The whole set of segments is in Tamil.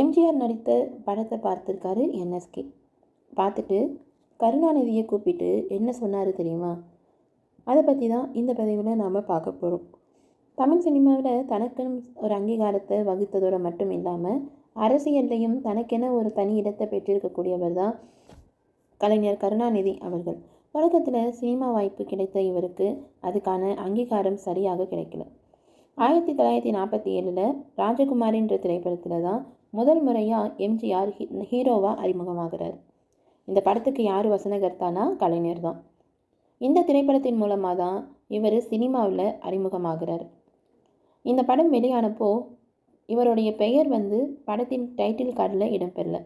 எம்ஜிஆர் நடித்த படத்தை பார்த்துருக்காரு என்எஸ்கே. பார்த்துட்டு கருணாநிதியை கூப்பிட்டு என்ன சொன்னார் தெரியுமா? அதை பற்றி தான் இந்த பதிவில் நாம் பார்க்க போகிறோம் தமிழ் சினிமாவில் தனக்குன்னு ஒரு அங்கீகாரத்தை வகுத்ததோடு மட்டும் இல்லாமல் அரசியல்லையும் தனக்கென ஒரு தனி இடத்தை பெற்றிருக்கக்கூடியவர் தான் கலைஞர் கருணாநிதி அவர்கள். தொடக்கத்தில் சினிமா வாய்ப்பு கிடைத்த இவருக்கு அதுக்கான அங்கீகாரம் சரியாக கிடைக்கல. ஆயிரத்தி தொள்ளாயிரத்தி நாற்பத்தி ஏழில் ராஜகுமாரின்ற திரைப்படத்தில் தான் முதல் முறையாக எம்ஜிஆர் ஹீ ஹீரோவாக அறிமுகமாகிறார். இந்த படத்துக்கு யார் வசனகர்த்தானா? கலைஞர் தான். இந்த திரைப்படத்தின் மூலமாக தான் இவர் சினிமாவில் அறிமுகமாகிறார். இந்த படம் வெளியானப்போ இவருடைய பெயர் வந்து படத்தின் டைட்டில் கார்டில் இடம்பெறல.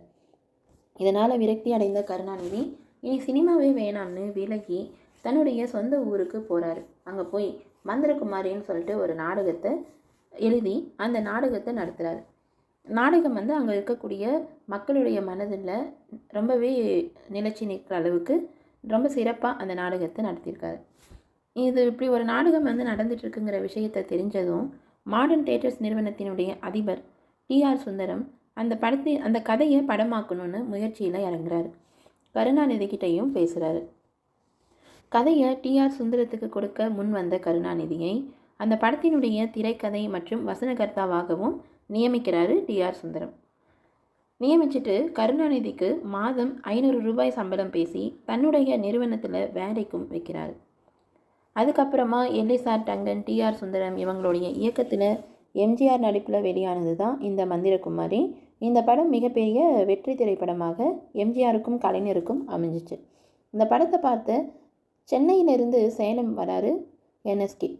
இதனால் விரக்தி அடைந்த கருணாநிதி இனி சினிமாவே வேணாம்னு விலகி தன்னுடைய சொந்த ஊருக்கு போகிறாரு அங்கே போய் மந்திரகுமாரின்னு சொல்லிட்டு ஒரு நாடகத்தை எழுதி அந்த நாடகத்தை நடத்துகிறார் நாடகம் வந்து அங்கே இருக்கக்கூடிய மக்களுடைய மனதில் ரொம்பவே நிலச்சி நிற்கிற அளவுக்கு ரொம்ப சிறப்பாக அந்த நாடகத்தை நடத்தியிருக்காரு. இது இப்படி ஒரு நாடகம் வந்து நடந்துகிட்ருக்குங்கிற விஷயத்தை தெரிஞ்சதும் மாடர்ன் தேட்டர்ஸ் நிறுவனத்தினுடைய அதிபர் டிஆர் சுந்தரம் அந்த படத்தை அந்த கதையை படமாக்கணும்னு முயற்சியில் இறங்குறாரு. கருணாநிதி கிட்டேயும் பேசுகிறாரு கதையை டிஆர் சுந்தரத்துக்கு கொடுக்க முன் வந்த கருணாநிதியை அந்த படத்தினுடைய திரைக்கதை மற்றும் வசனகர்த்தாவாகவும் நியமிக்கிறாரு டிஆர் சுந்தரம். நியமிச்சுட்டு கருணாநிதிக்கு மாதம் ஐநூறு ரூபாய் சம்பளம் பேசி தன்னுடைய நிறுவனத்தில் வேலைக்கும் வைக்கிறாரு. அதுக்கப்புறமா எல்லிசார் டங்கன் டிஆர் சுந்தரம் இவங்களுடைய இயக்கத்தில் எம்ஜிஆர் நடிப்பில் வெளியானது தான் இந்த மந்திரகுமாரி. இந்த படம் மிகப்பெரிய வெற்றி திரைப்படமாக எம்ஜிஆருக்கும் கலைஞருக்கும் அமைஞ்சிச்சு. இந்த படத்தை பார்த்து சென்னையிலிருந்து சேலம் வராரு என்எஸ்கே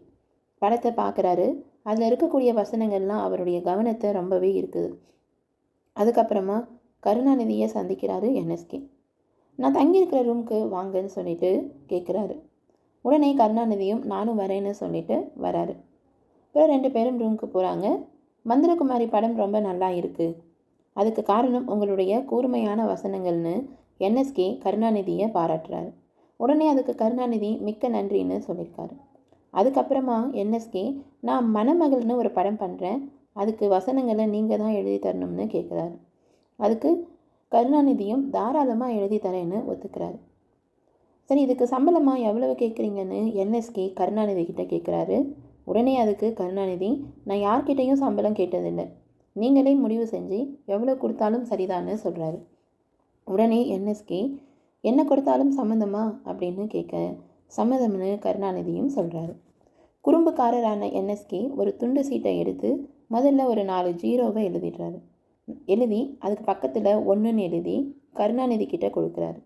படத்தை பார்க்குறாரு அதில் இருக்கக்கூடிய வசனங்கள்லாம் அவருடைய கவனத்தை ரொம்பவே இருக்குது. அதுக்கப்புறமா கருணாநிதியை சந்திக்கிறாரு என்எஸ்கே. நான் தங்கியிருக்கிற ரூமுக்கு வாங்கன்னு சொல்லிட்டு கேட்குறாரு. உடனே கருணாநிதியும் நானும் வரேன்னு சொல்லிட்டு வராரு. அப்புறம் ரெண்டு பேரும் ரூமுக்கு போகிறாங்க மந்திரகுமாரி படம் ரொம்ப நல்லா இருக்குது அதுக்கு காரணம் உங்களுடைய கூர்மையான வசனங்கள்னு என்எஸ்கே கருணாநிதியை பாராட்டுறாரு. உடனே அதுக்கு கருணாநிதி மிக்க நன்றின்னு சொல்லியிருக்காரு. அதுக்கப்புறமா என்எஸ்கே நான் மணமகள்னு ஒரு படம் பண்ணுறேன் அதுக்கு வசனங்களை நீங்கள் தான் எழுதி தரணும்னு கேட்குறாரு அதுக்கு கருணாநிதியும் தாராளமாக எழுதி தரேன்னு ஒத்துக்கிறாரு. சரி இதுக்கு சம்பளமாக எவ்வளவு கேட்குறீங்கன்னு என்எஸ்கே கருணாநிதி கிட்ட கேட்குறாரு உடனே அதுக்கு கருணாநிதி நான் யார்கிட்டையும் சம்பளம் கேட்டதில்லை. நீங்களே முடிவு செஞ்சு எவ்வளோ கொடுத்தாலும் சரிதான்னு சொல்கிறாரு உடனே என்எஸ்கே என்ன கொடுத்தாலும் சம்மந்தமா அப்படின்னு கேட்க சம்மதம்னு கருணாநிதியும் சொல்கிறாரு குறும்புக்காரரான என்எஸ்கே ஒரு துண்டு சீட்டை எடுத்து முதல்ல ஒரு நாலு ஜீரோவை எழுதிடுறாரு. எழுதி அதுக்கு பக்கத்தில் ஒன்றுன்னு எழுதி கருணாநிதி கிட்டே கொடுக்குறாரு.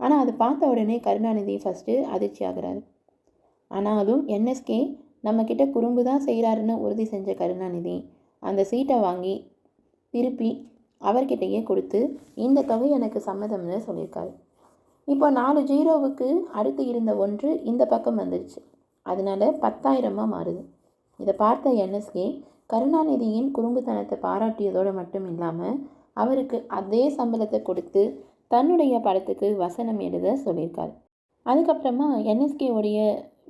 ஆனால் அது பார்த்த உடனே கருணாநிதி ஃபஸ்ட்டு அதிர்ச்சி ஆகிறாரு. ஆனாலும் என்எஸ்கே நம்மக்கிட்ட குறும்பு தான் செய்கிறாருன்னு உறுதி செஞ்ச கருணாநிதி அந்த சீட்டை வாங்கி திருப்பி அவர்கிட்டயே கொடுத்து இந்த தொகை எனக்கு சம்மதம்னு சொல்லியிருக்காரு. இப்போ நாலு ஜீரோவுக்கு அடுத்து இருந்த ஒன்று இந்த பக்கம் வந்துடுச்சு அதனால பத்தாயிரமாக மாறுது. இதை பார்த்த என்எஸ்கே கருணாநிதியின் குறும்புத்தனத்தை பாராட்டியதோடு மட்டும் இல்லாமல் அவருக்கு அதே சம்பளத்தை கொடுத்து தன்னுடைய படத்துக்கு வசனம் எழுத சொல்லியிருக்காரு. அதுக்கப்புறமா என்எஸ்கேவுடைய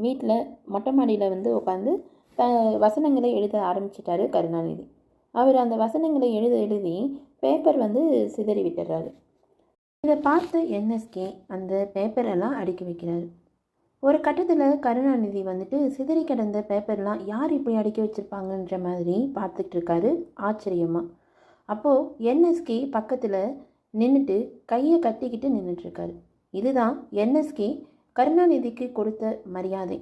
வீட்டில் மொட்டை மாடியில் வந்து உட்காந்து த வசனங்களை எழுத ஆரம்பிச்சிட்டாரு கருணாநிதி. அவர் அந்த வசனங்களை எழுத எழுதி பேப்பர் வந்து சிதறி விட்டுறாரு. இதை பார்த்த என்எஸ்கே அந்த பேப்பரெல்லாம் அடுக்கி வைக்கிறார். ஒரு கட்டத்தில் கருணாநிதி வந்துட்டு சிதறி கிடந்த பேப்பர்லாம் யார் இப்படி அடுக்கி வச்சுருப்பாங்கன்ற மாதிரி பார்த்துட்டு இருக்காரு. ஆச்சரியமாக அப்போது என்எஸ்கே பக்கத்தில் நின்றுட்டு கையை கட்டிக்கிட்டு நின்றுட்டுருக்காரு இதுதான் என்எஸ்கே கருணாநிதிக்கு கொடுத்த மரியாதை.